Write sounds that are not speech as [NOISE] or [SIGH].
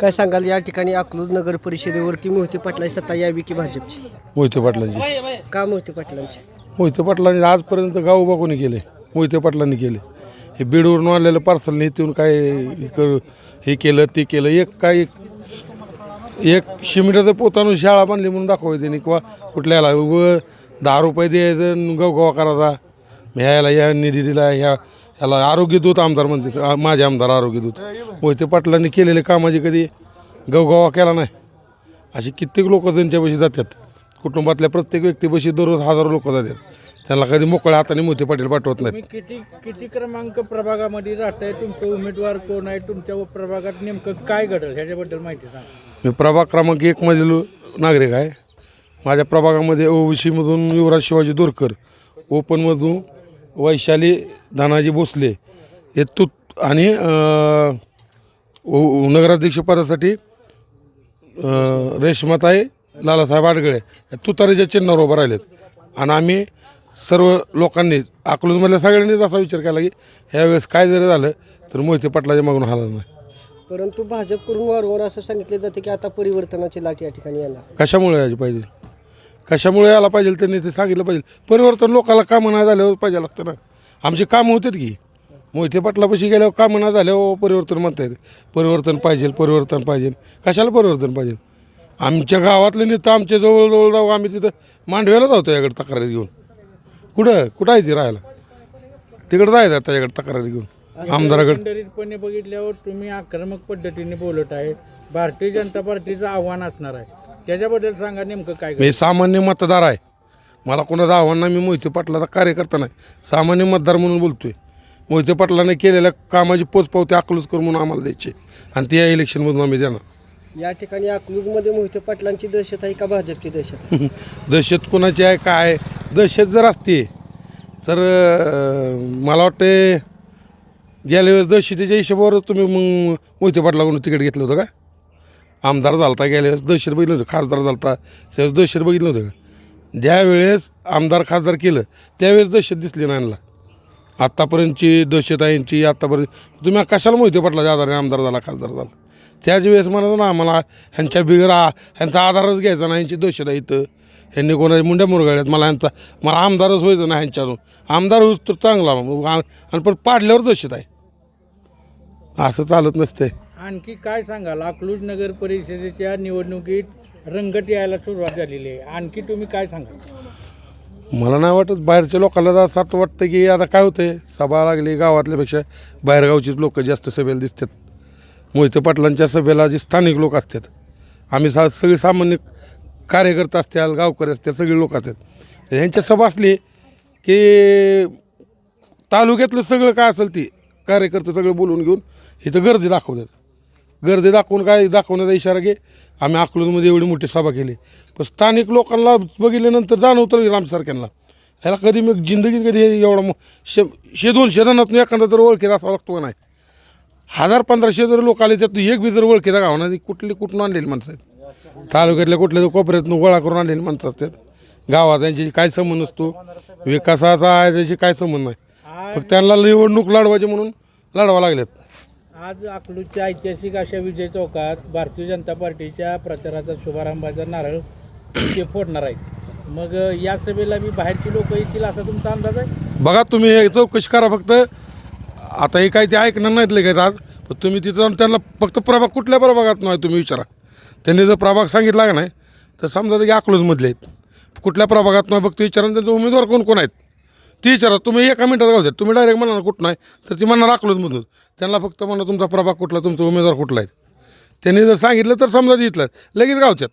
काय सांगाल या ठिकाणी अकलूज नगर परिषदेवरती मोहिते पाटलाची सत्ता यावी की भाजपची? मोहिते पाटलांची. का मोहिते पाटलांची? मोहिते पाटलांनी आजपर्यंत गाव उभा कोणी केले? मोहिते पाटलांनी केले. हे बीडवरून आलेलं पार्सल नेतून काय हे कर- हे केलं ते केलं एक काय एक शिमिटाचं पोतानं शाळा बांधली म्हणून दाखवायचं त्यांनी किंवा कुठल्याला व दहा रुपये द्यायचं गवगवा करायचा. मी ह्याला या निधी दिला ह्या ह्याला आरोग्य दूत आमदार म्हणते आ- माझे आमदार आरोग्य दूत. मोहिते पाटलांनी केलेले कामाची कधी गवगवा केला नाही. असे कित्येक लोक त्यांच्यापाशी जातात. कुटुंबातल्या प्रत्येक व्यक्तीपाशी दररोज हजारो लोक जातात. त्यांना कधी मोकळ्या हाताने मोहिते पाटील पाठवत नाहीत. तुम्ही किती किती क्रमांक प्रभागामध्ये राहताय? तुमचे उमेदवार कोण आहे? तुमच्या प्रभागात नेमकं काय घडलं? ह्याच्याबद्दल माहिती सांगा. मी प्रभाग क्रमांक एकमधील नागरिक आहे. माझ्या प्रभागामध्ये ओबीसीमधून युवराज शिवाजी दोरकर ओपनमधून वैशाली धनाजी भोसले हे तूत आणि नगराध्यक्षपदासाठी रेश्माताई लालासाहेब आडगळे या तुतारीच्या चिन्हावर उभं राहिलेत. आणि आम्ही सर्व लोकांनी अकलूजमधल्या सगळ्यांनीच असा विचार केला की ह्यावेळेस काय जरी झालं तर मोहिते पाटलाच्या मागून हलत नाही. परंतु भाजपकडून वारंवार असं सांगितले जाते की आता परिवर्तनाची लाट या ठिकाणी येणार. कशामुळे यायला पाहिजे? कशामुळे यायला पाहिजे त्यांनी ते सांगितलं पाहिजे. परिवर्तन लोकांना कामं नाही झाल्यावर पाहिजे लागतं ना. आमची कामं होतात की. मोहिते पाटलापाशी गेल्यावर कामं नाही झाल्यावर परिवर्तन म्हणता येते परिवर्तन पाहिजे परिवर्तन पाहिजे. कशाला परिवर्तन पाहिजे? आमच्या गावातले नेतं आमच्या जवळजवळ जाऊ आम्ही तिथं मांडव्याला जातो याकडे तक्रारी घेऊन. कुठं? कुठं आहे ती राहायला? तिकडं जायचं त्याच्याकडे तक्रारी घेऊन. आमदाराकडे. बघितल्यावर तुम्ही आक्रमक पद्धतीने बोलत आहे भारतीय जनता पार्टीचं आव्हान असणार आहे. त्याच्याबद्दल सांगा नेमकं काय? मी सामान्य मतदार आहे. मला कोणाचं आव्हान नाही मी मोहिते पाटलाचा कार्यकर्ता नाही. सामान्य मतदार म्हणून बोलतोय. मोहिते पाटलाने केलेल्या कामाची पोचपावती अकलूज करून म्हणून आम्हाला द्यायची. आणि ते या इलेक्शनमधून आम्ही देणार. या ठिकाणी अकलूजमध्ये मोहिते पाटलांची दहशत आहे का भाजपची दहशत आहे? [LAUGHS] दहशत कोणाची आहे काय दहशत जर असते तर अं, मला वाटते गेल्या वेळेस दहशतीच्या हिशोबावर तुम्ही मग मोहिते पाटलाकडून तिकीट घेतलं होतं का? आमदार झालता गेल्या वेळेस दहशत बघितलं होतं खासदार झालता. त्यावेळेस दहशत बघितलं होतं. का ज्यावेळेस आमदार खासदार केलं त्यावेळेस दहशत दिसली नाही यांना आत्तापर्यंतची दहशत आहे यांची आत्तापर्यंत तुम्ही कशाला मोहिते पटला आधारे आमदार झाला खासदार झाला? त्याच वेळेस म्हणत ना आम्हाला ह्यांच्या बिगर आ- ह्यांचा आधारच घ्यायचा नाही ह्यांची दहशत आहे इथं. ह्यांनी कोणाच्या मुंड्या मुरगाळ्यात मला ह्यांचा मला आमदारच व्हायचं ना ह्यांच्यातून. आमदार होऊच तर चांगला मग आणि पण पाडल्यावर दहशत आहे. असं चालत नसते आणखी काय सांगाल? अकलूज नगर परिषदेच्या निवडणुकीत रंगत यायला सुरुवात झालेली आहे. आणखी तुम्ही काय सांगाल? मला नाही वाटत बाहेरच्या लोकांना तर असं वाटतं की आता काय होतंय? सभा लागली गावातल्यापेक्षा बाहेरगावचीच लोक जास्त सभेला दिसतात. मोहिते पाटलांच्या सभेला जे स्थानिक लोक असतात. आम्ही सा सगळे सामान्य कार्यकर्ते असतील गावकरी असतील सगळे लोक असतात. यांच्या ह्यांच्या सभा असली की तालुक्यातलं सगळं काय असेल ती कार्यकर्ते सगळे बोलून घेऊन इथं गर्दी दाखवतात. गर्दी दाखवून काय दाखवण्याचा इशारा घे. आम्ही अकलूजमध्ये एवढी मोठी सभा केली. पण स्थानिक लोकांना बघितल्यानंतर जाणवतं की आमच्यासारख्यांना ह्याला कधी मग जिंदगीत कधी एवढा मग शे शे दोन शेदानात एखादा तर ओळखीत असावा लागतो का नाही? हजार पंधराशे जर लोक आले त्यात एक बी जर ओळखीचा गाव नाही. कुठली कुठून आणलेली माणसं आहेत? तालुक्यातल्या कुठल्या तर कोपऱ्यातून गोळा करून आणलेली माणसं असतात. गावात त्यांच्याशी काय संबंध असतो? विकासाचा आहे त्याची काय संबंध नाही. फक्त त्यांना निवडणूक लढवायची म्हणून लढवा लागल्यात आज अकलूजच्या ऐतिहासिक अशा विजय चौकात भारतीय जनता पार्टीच्या प्रचाराचा शुभारंभाचा नारळ ते फोडणार आहेत. मग या सभेला मी बाहेरची लोक येतील असा तुमचा अंदाज आहे? बघा तुम्ही हे चौकशी करा फक्त. आता हे काय ते ऐकणार नाहीत लगेच आज. पण तुम्ही तिथं जाऊन त्यांना फक्त प्रभाग कुठल्या प्रभागात नाही तुम्ही विचारा. त्यांनी जर प्रभाग सांगितला का नाही तर समजा की अकलूजमधले आहेत. कुठल्या प्रभागात नाही फक्त विचारा. आणि त्यांचे उमेदवार कोण कोण आहेत? ती विचारा तुम्ही एका मिनिटात गावतात तुम्ही डायरेक्ट म्हणणार कुठं नाही? तर ती म्हणणार अकलूजमधून त्यांना फक्त म्हणा तुमचा प्रभाग कुठला? तुमचा उमेदवार कुठला आहे? त्यांनी जर सांगितलं तर समजा इथलं. लगेच गावच्यात.